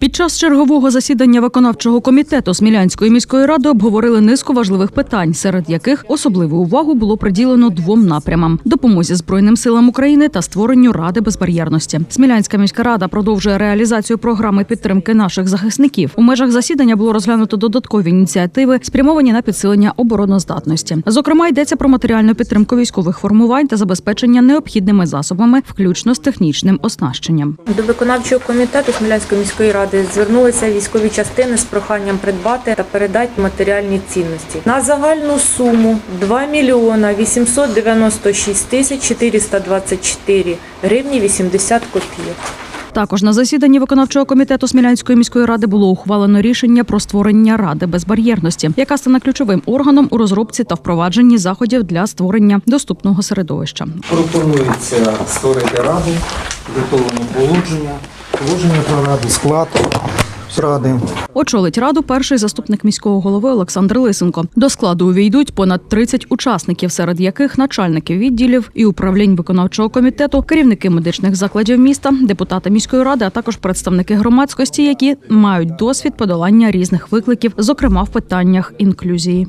Під час чергового засідання виконавчого комітету Смілянської міської ради обговорили низку важливих питань, серед яких особливу увагу було приділено двом напрямам: допомозі Збройним силам України та створенню ради безбар'єрності. Смілянська міська рада продовжує реалізацію програми підтримки наших захисників. У межах засідання було розглянуто додаткові ініціативи, спрямовані на підсилення обороноздатності. Зокрема, йдеться про матеріальну підтримку військових формувань та забезпечення необхідними засобами, включно з технічним оснащенням. До виконавчого комітету Смілянської міської ради звернулися військові частини з проханням придбати та передати матеріальні цінності на загальну суму 2 мільйона 896 тисяч 424 гривні 80 копійок. Також на засіданні виконавчого комітету Смілянської міської ради було ухвалено рішення про створення ради безбар'єрності, яка стане ключовим органом у розробці та впровадженні заходів для створення доступного середовища. Пропонується створити раду, підготовлено положення, положення про раду, склад ради. Очолить раду перший заступник міського голови Олександр Лисенко. До складу увійдуть понад 30 учасників, серед яких начальники відділів і управлінь виконавчого комітету, керівники медичних закладів міста, депутати міської ради, а також представники громадськості, які мають досвід подолання різних викликів, зокрема в питаннях інклюзії.